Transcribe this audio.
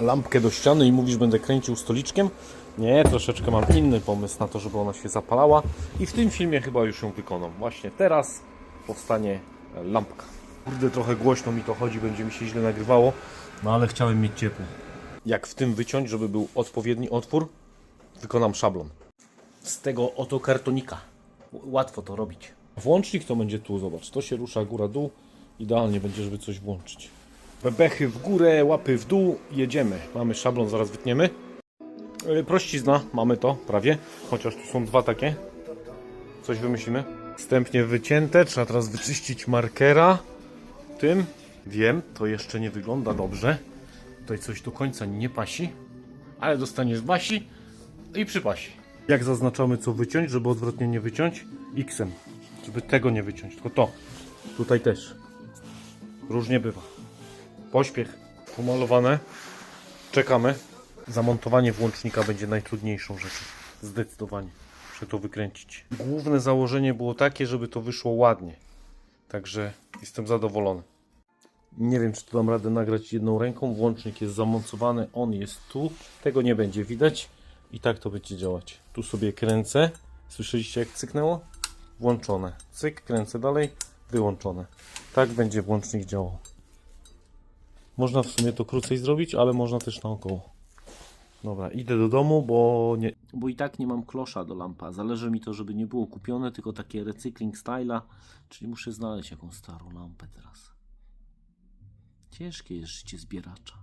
lampkę do ściany i mówisz, będę kręcił stoliczkiem? Nie, troszeczkę mam inny pomysł na to, żeby ona się zapalała i w tym filmie chyba już ją wykonam. Właśnie teraz powstanie lampka. Kurde, trochę głośno mi to chodzi, będzie mi się źle nagrywało, no ale chciałem mieć ciepło. Jak w tym wyciąć, żeby był odpowiedni otwór, wykonam szablon. Z tego oto kartonika. Łatwo to robić. Włącznik to będzie tu, zobacz, to się rusza góra-dół. Idealnie będzie, żeby coś włączyć. Bebechy w górę, łapy w dół, jedziemy. Mamy szablon, zaraz wytniemy. Yy, Prościzna, mamy to prawie, chociaż tu są dwa takie. Coś wymyślimy. Wstępnie wycięte, trzeba teraz wyczyścić markera. Tym, wiem, to jeszcze nie wygląda dobrze. Tutaj coś do końca nie pasi, ale dostaniesz basi i przypasi. Jak zaznaczamy co wyciąć, żeby odwrotnie nie wyciąć? X-em, żeby tego nie wyciąć, tylko to. Tutaj też. Różnie bywa. Pośpiech. Pomalowane. Czekamy. Zamontowanie włącznika będzie najtrudniejszą rzeczą. Zdecydowanie. Muszę to wykręcić. Główne założenie było takie, żeby to wyszło ładnie. Także jestem zadowolony. Nie wiem, czy tu dam radę nagrać jedną ręką. Włącznik jest zamontowany, on jest tu. Tego nie będzie widać. I tak to będzie działać. Tu sobie kręcę. Słyszeliście jak cyknęło? Włączone. Cyk, kręcę dalej. Wyłączone. Tak będzie włącznik działał. Można w sumie to krócej zrobić, ale można też naokoło. Dobra, idę do domu, bo nie. Bo i tak nie mam klosza do lampa. Zależy mi to, żeby nie było kupione, tylko takie recykling styla. Czyli muszę znaleźć jakąś starą lampę teraz. Ciężkie jest życie zbieracza.